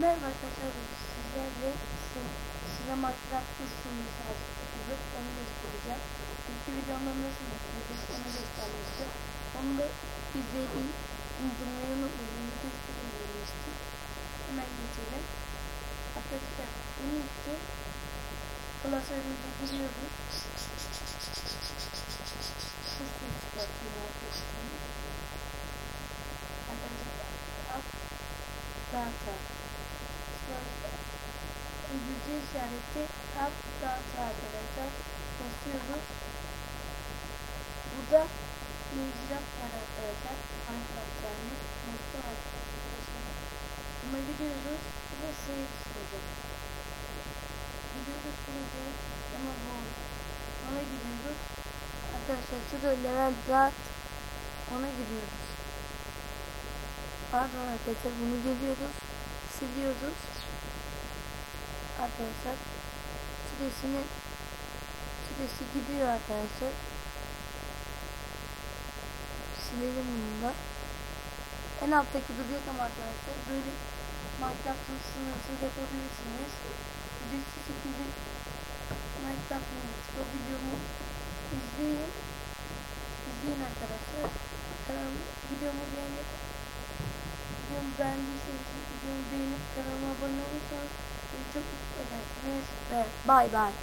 Merhaba arkadaşlar sizlerle sin- sinema Minecraft'ın sunucu açtık. Onu göstereceğim. İlk videomda nasıl yapıyoruz onu göstermiştim. Onu da izleyin indirmeyi unutmayın. Bir sürü indirmiştim. Hemen geçelim. Arkadaşlar bunun için klasörümüze giriyoruz. Şu suyu çıkartayım arkadaşlar. Arkadaşlar at data. Yüzü işareti up data arkadaşlar. Basıyoruz. Burada mecrat var arkadaşlar. Minecraft yani. Var arkadaşlar. Buna gidiyoruz. Burada save çıkacak. Gidiyoruz buraya. Ama bu. Ona gidiyoruz. Arkadaşlar şurada level dart. Ona gidiyoruz. Pardon arkadaşlar bunu geliyoruz. Siliyoruz. Arkadaşlar süresini süresi gidiyor arkadaşlar. Silelim bunu da. En alttaki duruyor ama arkadaşlar böyle Minecraft'ın sınırsız yapabilirsiniz. Şu şekilde Minecraft'ın o videomu izleyin. İzleyin arkadaşlar. Kanal videomu beğenip videomu beğendiyseniz videomu beğenip kanalıma abone olursanız çok Bye bye.